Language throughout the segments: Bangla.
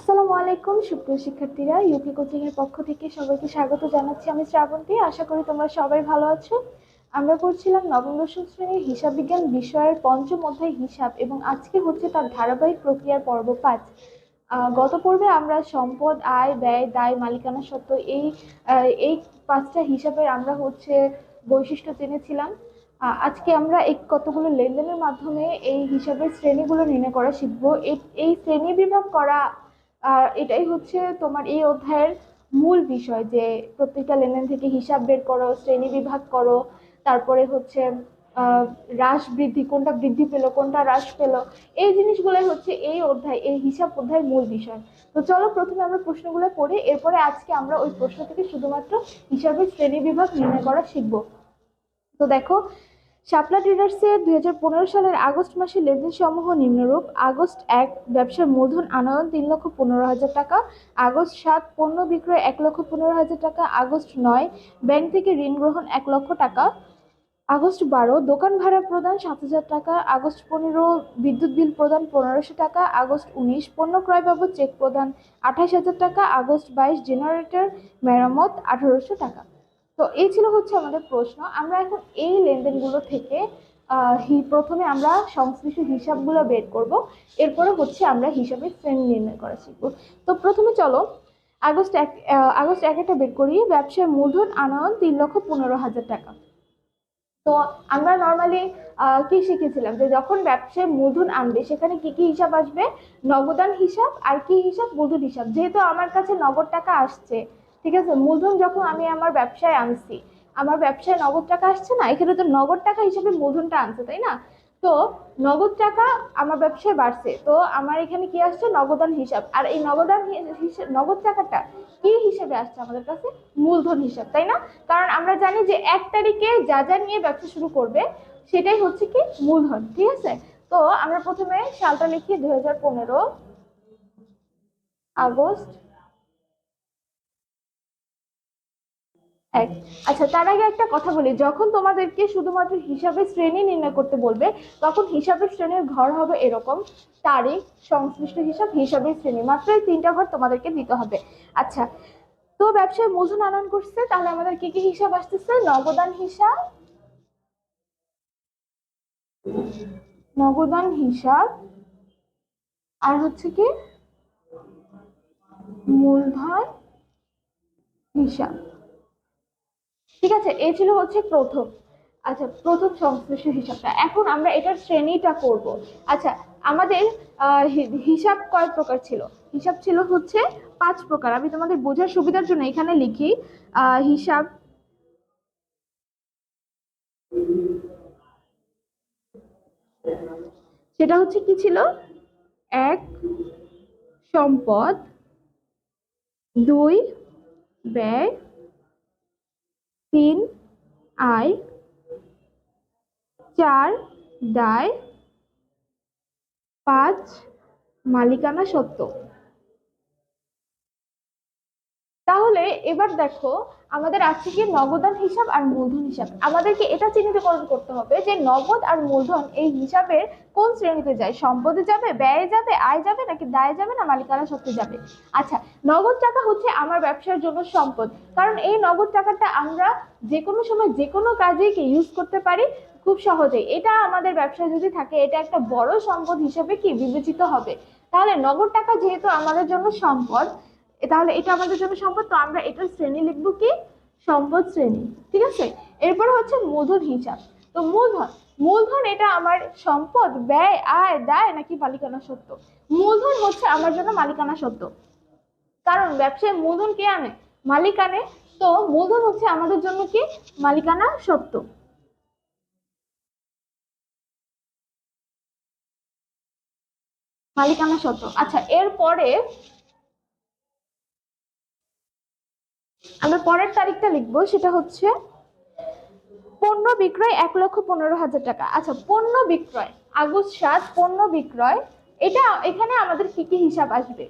আসসালামু আলাইকুম, সুপ্রিয় শিক্ষার্থীরা। ইউপি কোচিং এর পক্ষ থেকে সবাইকে স্বাগত জানাচ্ছি আমি শ্রাবন্তী। আশা করি তোমরা সবাই ভালো আছো। আমরা করছিলাম নবম দশম শ্রেণির হিসাব বিজ্ঞান বিষয়ের পঞ্চম অধ্যায় হিসাব এবং আজকে হচ্ছে তার ধারাবাহিক প্রক্রিয়ার পর্ব পাঁচ। গত পর্বে আমরা সম্পদ, আয়, ব্যয়, দায়, মালিকানা সত্ত্ব এই এই পাঁচটা হিসাবের আমরা হচ্ছে বৈশিষ্ট্য জেনেছিলাম। আজকে আমরা এই কতগুলো লেনদেনের মাধ্যমে এই হিসাবের শ্রেণীগুলো নির্ণয় করা শিখব। এই শ্রেণি বিভাগ করা আর এটাই হচ্ছে তোমার এই অধ্যায়ের মূল বিষয় যে প্রত্যেকটা লেনদেন থেকে হিসাব বের করো, শ্রেণি বিভাগ করো, তারপরে হচ্ছে হ্রাস বৃদ্ধি, কোনটা বৃদ্ধি পেল, কোনটা হ্রাস পেল, এই জিনিসগুলোই হচ্ছে এই অধ্যায়, এই হিসাব অধ্যায়ের মূল বিষয়। তো চলো প্রথমে আমরা প্রশ্নগুলো পড়ি, এরপরে আজকে আমরা ওই প্রশ্ন থেকে শুধুমাত্র হিসাবের শ্রেণি বিভাগ নির্ণয় করা শিখব। তো দেখো শাপলা ট্রেডার্সের দুই হাজার পনেরো সালের আগস্ট মাসের লেনদেন সমূহ নিম্নরূপ। আগস্ট এক, ব্যবসার মূলধন আনয়ন তিন লক্ষ পনেরো হাজার টাকা। আগস্ট সাত, পণ্য বিক্রয় এক লক্ষ পনেরো হাজার টাকা। আগস্ট নয়, ব্যাংক থেকে ঋণ গ্রহণ এক লক্ষ টাকা। আগস্ট বারো, দোকান ভাড়া প্রদান সাত হাজার টাকা। আগস্ট পনেরো, বিদ্যুৎ বিল প্রদান পনেরোশো টাকা। আগস্ট উনিশ, পণ্য ক্রয় বাবদ চেক প্রদান আঠাশ হাজার টাকা। আগস্ট বাইশ, জেনারেটর মেরামত আঠারোশো টাকা। তো এই ছিল হচ্ছে আমাদের প্রশ্ন। আমরা এখন এই লেনদেনগুলো থেকে প্রথমে আমরা সংশ্লিষ্ট হিসাবগুলো বের করব। এরপরে হচ্ছে আমরা হিসাবের শ্রেণি নির্ণয় করা শিখব। তো প্রথমে চলো, আগস্ট এক আগস্ট এক একটা বের করি। ব্যবসায় মূলধন আনয়ন তিন লক্ষ পনেরো হাজার টাকা। তো আমরা নর্মালি কি শিখেছিলাম? যে যখন ব্যবসায় মূলধন আনবে, সেখানে কি কি হিসাব আসবে? নগদান হিসাব আর কি হিসাব? মূলধন হিসাব। যেহেতু আমার কাছে নগদ টাকা আসছে ঠিক আছে? মূলধন যখন আমি আমার ব্যবসায় আনছি, আমার ব্যবসায় নগদ টাকা আসছে না এখানে তো নগদ টাকা হিসেবে মূলধনটা আনছে, তাই না? তো নগদ টাকা আমার ব্যবসায় বাড়ছে, তো আমার এখানে কি আসছে? নগদান হিসাব। আর এই নগদান নগদ টাকাটা কি হিসেবে আসছে আমাদের কাছে? মূলধন হিসাব, তাই না? কারণ আমরা জানি যে এক তারিখে যা যা নিয়ে ব্যবসা শুরু করবে, সেটাই হচ্ছে কি মূলধন, ঠিক আছে? তো আমরা প্রথমে সালটা লিখি দুই হাজার পনেরো আগস্ট। এক আচ্ছা তার আগে একটা কথা বলি। যখন তোমাদেরকে শুধুমাত্র হিসাবের শ্রেণি নির্ণয় করতে বলবে, তখন হিসাবের শ্রেণির ঘর হবে এরকম। তারিখ, সংশ্লিষ্ট হিসাব, হিসাবের শ্রেণি। মাত্র এই তিনটা ঘর তোমাদেরকে দিতে হবে। আচ্ছা তো ব্যবসায় মূলধন আনয়ন করছে, তাহলে আমাদের কি কি হিসাব আসতেছে? নগদান হিসাব নগদান হিসাব, আর হচ্ছে কি? মূলধন হিসাব। ঠিক আছে এই ছিল হচ্ছে প্রথম। আচ্ছা প্রথম সংশ্লিষ্ট হিসাবটা। এখন আমরা এটার শ্রেণীটা করব। আচ্ছা আমাদের হিসাব কয় প্রকার ছিল? হিসাব ছিল হচ্ছে পাঁচ প্রকার। আমি তোমাদের বোঝার সুবিধার জন্য এখানে লিখি হিসাব সেটা হচ্ছে কি ছিল? এক, সম্পদ, দুই, ব্যয় তিন আয় চার দায় পাঁচ মালিকানা সত্ত্ব তাহলে এবার দেখো আমাদের আছে কি নগদান হিসাব আর মূলধন হিসাব। আমাদেরকে এটা চিহ্নিতকরণ করতে হবে যে নগদ আর মূলধন এই হিসাবের কোন শ্রেণীতে যায়? সম্পদে যাবে, ব্যয়ে যাবে, আয় যাবে নাকি দায় যাবে না মালিকানা সত্ত্বে যাবে? আচ্ছা নগদ টাকা হচ্ছে আমার ব্যবসার জন্য সম্পদ। কারণ এই নগদ টাকাটা আমরা যে কোনো সময় যে কোনো কাজেই কি ইউজ করতে পারি খুব সহজেই। এটা আমাদের ব্যবসায় যদি থাকে, এটা একটা বড় সম্পদ হিসাবে কি বিবেচিত হবে? তাহলে নগদ টাকা যেহেতু আমাদের জন্য সম্পদ তাহলে এটা আমাদের জন্য সম্পদ, তো আমরা এটার শ্রেণি লিখব কি? সম্পদ শ্রেণি, ঠিক আছে? এরপর হচ্ছে মূলধন হিসাব। তো মূলধন মূলধন এটা আমার সম্পদ, ব্যয়, আয়, দায় নাকি মালিকানা সত্ত্ব মূলধন হচ্ছে আমার জন্য মালিকানা সত্ত্ব কারণ ব্যবসায় মূলধন কে আনে? মালিক আনে তো মূলধন হচ্ছে আমাদের জন্য কি? মালিকানা সত্ত্ব মালিকানা সত্ত্ব আচ্ছা এরপরে আমরা পরের তারিখটা লিখব, সেটা হচ্ছে পণ্য বিক্রয় এক লক্ষ পনেরো হাজার টাকা। আচ্ছা পণ্য বিক্রয়, আগস্ট সাত, পণ্য বিক্রয়, এটা এখানে আমাদের কি কি হিসাব আসবে?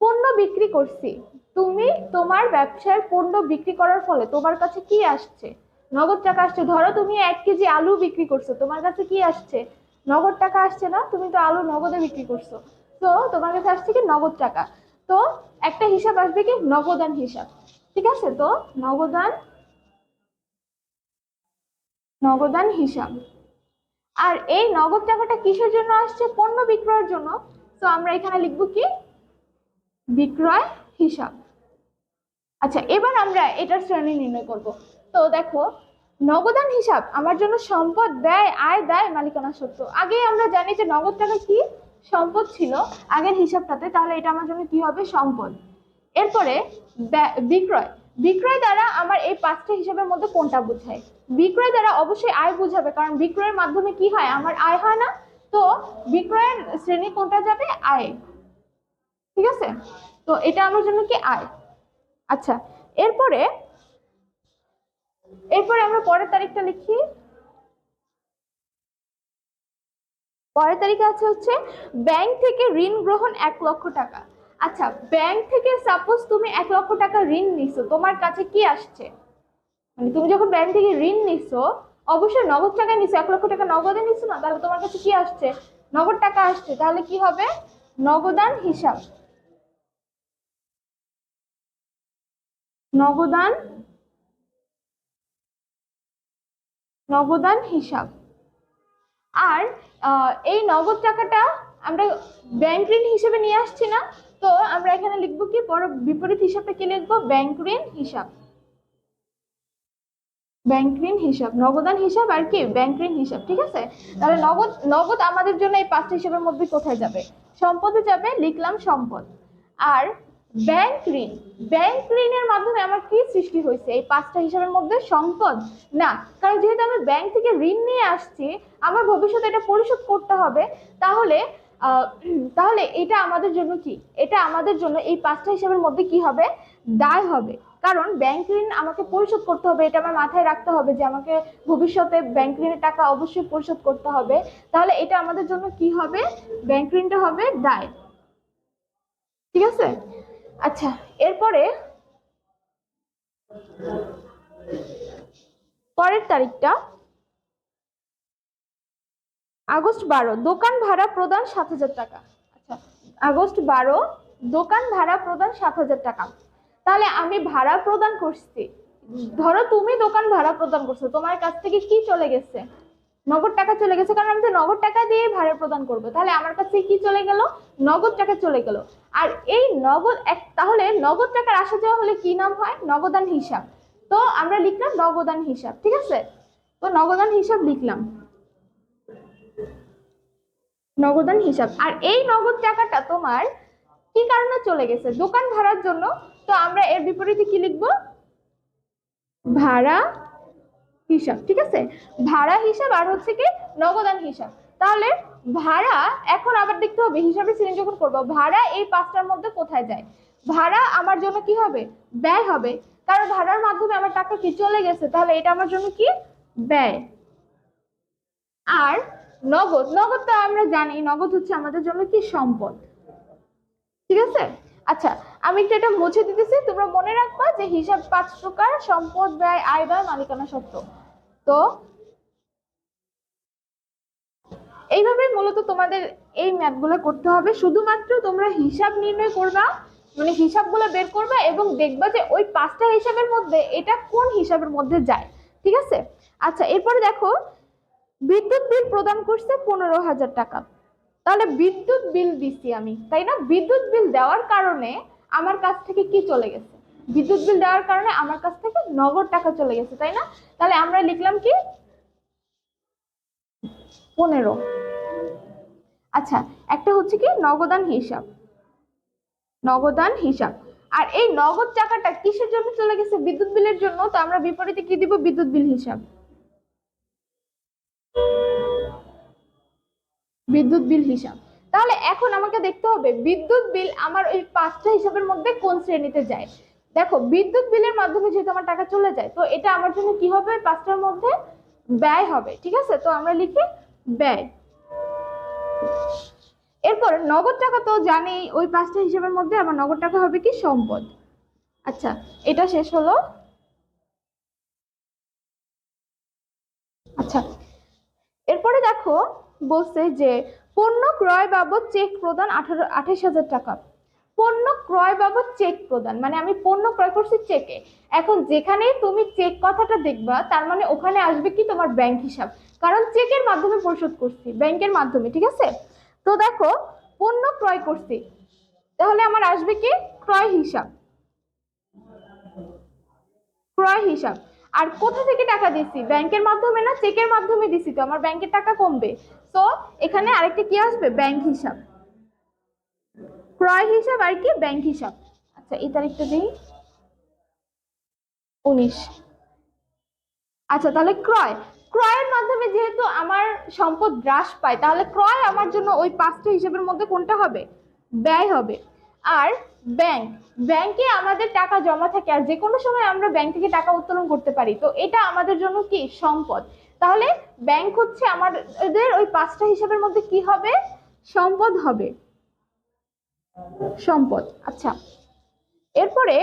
পণ্য বিক্রি করছি, তুমি তোমার ব্যবসার পণ্য বিক্রি করার ফলে তোমার কাছে কি আসছে? নগদ টাকা আসছে, ধরো তুমি এক কেজি আলু বিক্রি করছ, তোমার কাছে কি আসছে? নগদ টাকা আসছে না, তুমি তো আলু নগদে বিক্রি করছ। তো তোমার কাছে আসছে কি নগদ টাকা? তো একটা হিসাব আসবে কি? নগদান হিসাব। ঠিক আছে তো? নগদান? নগদান হিসাব। আর এই নগদ টাকাটা কিসের জন্য আসছে? পণ্য বিক্রয়ের জন্য। তো আমরা এখানে লিখব কি? বিক্রয় হিসাব। আচ্ছা এবার আমরা এটার শ্রেণি নির্ণয় করব। তো দেখো, নগদান হিসাব আমার জন্য সম্পদ, ব্যয়, আয়, দায়, মালিকানা সত্য। আগে আমরা জানি যে নগদ টাকা কি? সম্পদ ছিল। আগের হিসাবটাতে তাহলে এটা আমার জন্য কি হবে? সম্পদ। এরপরে বিক্রয়। বিক্রয় দ্বারা আমার এই পাঁচটা হিসাবের মধ্যে কোনটা বোঝায়? বিক্রয় দ্বারা অবশ্যই আয় বোঝাবে, কারণ বিক্রয়ের মাধ্যমে কি হয়? আমার আয় হয় না। তো বিক্রয়ের শ্রেণি কোনটা যাবে? আয়। ঠিক আছে? তো এটা আমার জন্য কি? আয়। আচ্ছা এরপরে এরপরে আমরা পরের তারিখটা লিখি। পরের তারিখে আছে হচ্ছে, ব্যাংক থেকে ঋণ গ্রহণ এক লক্ষ টাকা। আচ্ছা ব্যাংক থেকে সাপোজ তুমি এক লক্ষ টাকা ঋণ নিছো, তোমার কাছে কি আসছে? মানে তুমি যখন ব্যাংক থেকে ঋণ নিছো, অবশ্যই নগদ টাকা নিছো, এক লক্ষ টাকা নগদে নিছো না? তাহলে তোমার কাছে কি আসছে? নগদ টাকা আসছে, তাহলে কি হবে? নগদান হিসাব। নগদান নগদান হিসাব। আর এই নগদ টাকাটা আমরা ব্যাংক ঋণ হিসেবে নিয়ে আসছি না। তো আমরা এখানে লিখব কি, বড় বিপরীত হিসাবটা কি লিখব? ব্যাংক ঋণ হিসাব। ব্যাংক ঋণ হিসাব, নগদান হিসাব আর কি, ব্যাংক ঋণ হিসাব, ঠিক আছে? তাহলে নগদ নগদ আমাদের জন্য এই পাঁচটা হিসাবের মধ্যে কোথায় যাবে? সম্পদে যাবে, লিখলাম সম্পদ। আর ব্যাংক ঋণ, ব্যাংক ঋণের মাধ্যমে আমার কি সৃষ্টি হয়েছে? এই পাঁচটা হিসাবের মধ্যে সম্পদ? না, কারণ যেহেতু আমি ব্যাংক থেকে ঋণ নিয়ে আসছি, আমার ভবিষ্যতে এটা পরিশোধ করতে হবে, তাহলে তাহলে এটা আমাদের জন্য কি? এটা আমাদের জন্য এই পাঁচটা হিসাবের মধ্যে কি হবে? দায় হবে। কারণ ব্যাংক ঋণ আমাকে পরিশোধ করতে হবে, এটা আমার মাথায় রাখতে হবে যে আমাকে ভবিষ্যতে ব্যাংক ঋণের টাকা অবশ্যই পরিশোধ করতে হবে। তাহলে এটা আমাদের জন্য কি হবে? ব্যাংক ঋণটা হবে দায়। ঠিক আছে? আচ্ছা এরপরে পরের তারিখটা আগস্ট বারো, দোকান ভাড়া প্রদান সাত হাজার টাকা। আচ্ছা আগস্ট বারো, দোকান ভাড়া প্রদান সাত হাজার টাকা। তাহলে আমি ভাড়া প্রদান করছি। ধরো তুমি দোকান ভাড়া প্রদান করছ, তোমার কাছ থেকে কি চলে গেছে? নগদ টাকা চলে গেছে, কারণ আমি তো নগদ টাকা দিয়ে ভাড়া প্রদান করব। তাহলে আমার কাছে কি চলে গেল? নগদ টাকা চলে গেল। আর এই নগদ এক, তাহলে নগদ টাকার আসা যাওয়া হলে কি নাম হয়? নগদান হিসাব। তো আমরা লিখলাম নগদান হিসাব, ঠিক আছে? তো নগদান হিসাব লিখলাম। নগদান হিসাব। আর এই নগদ টাকাটা তোমার কি কারণে চলে গেছে? দোকান ভাড়ার জন্য? তো আমরা এর বিপরীতে কি লিখব? ভাড়া হিসাব, ঠিক আছে? ভাড়া হিসাব আর হচ্ছে কি নগদান হিসাব। তাহলে ভাড়া এখন আবার দেখতে হবে, হিসাবে শ্রেণি যখন করব। ভাড়া এই পাঁচটার মধ্যে কোথায় যায়? ভাড়া আমার জন্য কি হবে? ব্যয় হবে। কারণ ভাড়ার মাধ্যমে আমার টাকা কি চলে গেছে? তাহলে এটা আমার জন্য কি? ব্যয়। আর নগদ নগদ তো আমরা জানি, নগদ হচ্ছে আমাদের জন্য কি সম্পদ। ঠিক আছে? আচ্ছা আমি একটু এটা মুছে দিতেছি, তোমরা মনে রাখবা যে হিসাব পাঁচ প্রকার, সম্পদ, ব্যয়, আয়, ব্যয়, মালিকানা সত্ত্ব। তো, এইভাবে মূলত তোমাদের এই ম্যাথগুলো করতে হবে। শুধুমাত্র তোমরা হিসাব নির্ণয় করবা মানে হিসাবগুলো বের করবা এবং দেখবা যে ওই পাঁচটা হিসাবের মধ্যে এটা কোন হিসাবের মধ্যে যায়। ঠিক আছে? আচ্ছা এরপরে দেখো বিদ্যুৎ বিল প্রদান করছে পনেরো হাজার টাকা। তাহলে বিদ্যুৎ বিল দিছি আমি, তাই না? বিদ্যুৎ বিল দেওয়ার কারণে আমার কাছ থেকে কি চলে গেছে? বিদ্যুৎ বিল দেওয়ার কারণে আমার কাছ থেকে নগদ টাকা চলে গেছে, তাই না? তাহলে আমরা লিখলাম কি? পনেরো। আচ্ছা একটা হচ্ছে কি? নগদান হিসাব। নগদান হিসাব। আর এই নগদ টাকাটা কিসের জন্য চলে গেছে? বিদ্যুৎ বিলের জন্য। তো আমরা বিপরীতে কি দিব? বিদ্যুৎ বিল হিসাব। বিদ্যুৎ বিল হিসাব। তাহলে এখন আমাকে দেখতে হবে, বিদ্যুৎ বিল আমার ওই পাঁচটা হিসাবের মধ্যে কোন শ্রেণীতে যায়? দেখো, বিদ্যুৎ বিলের মাধ্যমে যেহেতু আমার টাকা চলে যায়, তো এটা আমার জন্য কি হবে? পাঁচটার মধ্যে ব্যয় হবে, ঠিক আছে? তো আমরা লিখি ব্যয়। এরপর, নগদ টাকা তো জানি, ওই পাঁচটা হিসাবের মধ্যে আমার নগদ টাকা হবে কি? সম্পদ। আচ্ছা এটা শেষ হলো আচ্ছা এরপরে দেখো বলছে যে, পণ্য ক্রয় বাবদ চেক প্রদান আঠারো আঠাশ হাজার টাকা। পণ্য ক্রয় বাবদ চেক প্রদান মানে আমি পণ্য ক্রয় করছি চেকে এখন যেখানে তুমি চেক কথাটা দেখবা, তার মানে ওখানে আসবে কি তোমার ব্যাংক হিসাব। কারণ চেকের মাধ্যমে পরিশোধ করছি ব্যাংকের মাধ্যমে, ঠিক আছে? তো দেখো, পণ্য ক্রয় করছি, তাহলে আমার আসবে কি? ক্রয় হিসাব। ক্রয় হিসাব। আর কোথা থেকে টাকা দিচ্ছি ব্যাংকের মাধ্যমে না চেকের মাধ্যমে দিছি তো, আমার ব্যাংকের টাকা কমবে। তো এখানে আরেকটা কি আসবে? ব্যাংক হিসাব। ক্রয় হিসাব আর কি? ব্যাংক হিসাব। আচ্ছা এই তারিখটা দিই। উনিশ। আচ্ছা তাহলে ক্রয়। ক্রয়ের মাধ্যমে যেহেতু আমার সম্পদ হ্রাস পায়, তাহলে ক্রয় আমার জন্য ওই পাঁচটা হিসাবের মধ্যে কোনটা হবে? ব্যয় হবে। আর ব্যাংক ব্যাংকে আমাদের টাকা জমা থাকে আর যে কোনো সময় আমরা ব্যাংক থেকে টাকা উত্তোলন করতে পারি। তো এটা আমাদের জন্য কি? সম্পদ। তাহলে ব্যাংক হচ্ছে আমাদের ওই পাঁচটা হিসাবের মধ্যে কি হবে? সম্পদ হবে। সম্পদ। আচ্ছা। এরপরে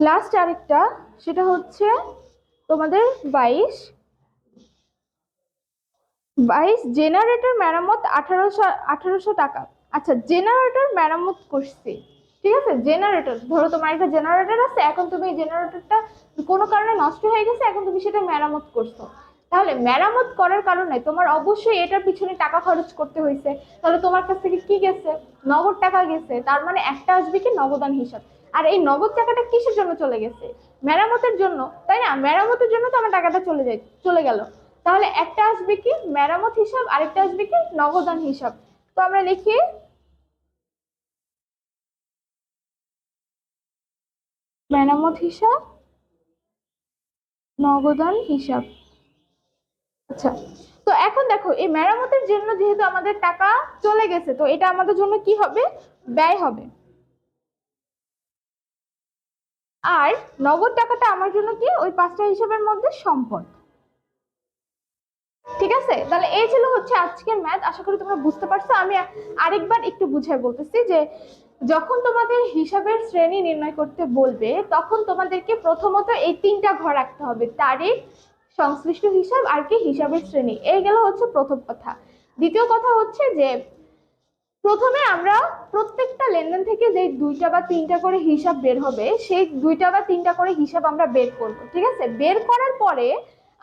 লাস্ট আরেকটা, সেটা হচ্ছে তোমাদের বাইশ। বাইশ জেনারেটর মেরামত আঠারোশো আঠারোশো টাকা। আচ্ছা জেনারেটর মেরামত করছি, ঠিক আছে? জেনারেটর, ধরো তোমার একটা জেনারেটর আছে, এখন তুমি জেনারেটরটা কোনো কারণে নষ্ট হয়ে গেছে, এখন তুমি সেটা মেরামত করছ। তাহলে মেরামত করার কারণে তোমার অবশ্যই এটার পিছনে টাকা খরচ করতে হয়েছে। তাহলে তোমার কাছ থেকে কি গেছে? নগদ টাকা গেছে। তার মানে একটা আসবে কি নগদান হিসাব। আর এই নগদ টাকাটা কিসের জন্য চলে গেছে? মেরামতের জন্য, তাই না? মেরামতের জন্য তো আমার টাকাটা চলে যায়, চলে গেল। তাহলে একটা আসবে কি মেরামত হিসাব, আরেকটা আসবে কি নগদান হিসাব। তো আমরা লিখি, মেরামত হিসাব, নগদান হিসাব। আচ্ছা তো এখন দেখো, এই মেরামতের জন্য যেহেতু আমাদের টাকা চলে গেছে, তো এটা আমাদের জন্য কি হবে? ব্যয় হবে। আর নগদ টাকাটা আমার জন্য কি? ওই পাঁচটা হিসাবের মধ্যে সম্পদ। ঠিক আছে? তাহলে এই ছিল হচ্ছে আজকের ম্যাথ। আশা করি তোমরা বুঝতে পারছ। আমি আরেকবার একটু বুঝাই বলতেছি যে, যখন তোমাদের হিসাবের শ্রেণি নির্ণয় করতে বলবে, তখন তোমাদেরকে প্রথমত এই তিনটা ঘর রাখতে হবে। তারিখ সংশ্লিষ্ট হিসাব আর কি হিসাবের শ্রেণি। এই গেল হচ্ছে প্রথম কথা। দ্বিতীয় কথা হচ্ছে যে, প্রথমে আমরা প্রত্যেকটা লেনদেন থেকে যে দুইটা বা তিনটা করে হিসাব বের হবে, সেই দুইটা বা তিনটা করে হিসাব আমরা বের করব, ঠিক আছে? বের করার পরে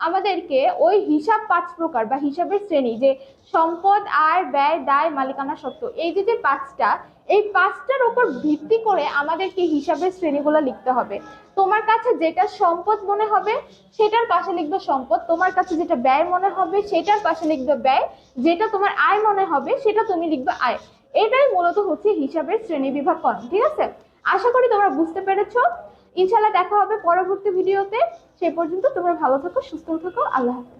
আমাদেরকে ওই হিসাব পাঁচ প্রকার বা হিসাবের শ্রেণি, যে সম্পদ, আয়, ব্যয়, দায়, মালিকানা সত্ত্ব, এই যে যে পাঁচটা, এই পাঁচটার উপর ভিত্তি করে আমাদেরকে হিসাবের শ্রেণীগুলো লিখতে হবে। তোমার কাছে যেটা সম্পদ মনে হবে, সেটার পাশে লিখবে সম্পদ। তোমার কাছে যেটা ব্যয় মনে হবে, সেটার পাশে লিখবে ব্যয়। যেটা তোমার আয় মনে হবে, সেটা তুমি লিখবে আয়। এটাই মূলত হচ্ছে হিসাবের শ্রেণি বিভাগ করণ ঠিক আছে? আশা করি তোমরা বুঝতে পেরেছ। ইনশাল্লাহ দেখা হবে পরবর্তী ভিডিওতে। সেই পর্যন্ত তোমরা ভালো থাকো সুস্থ থাকো আল্লাহ হাফেজ।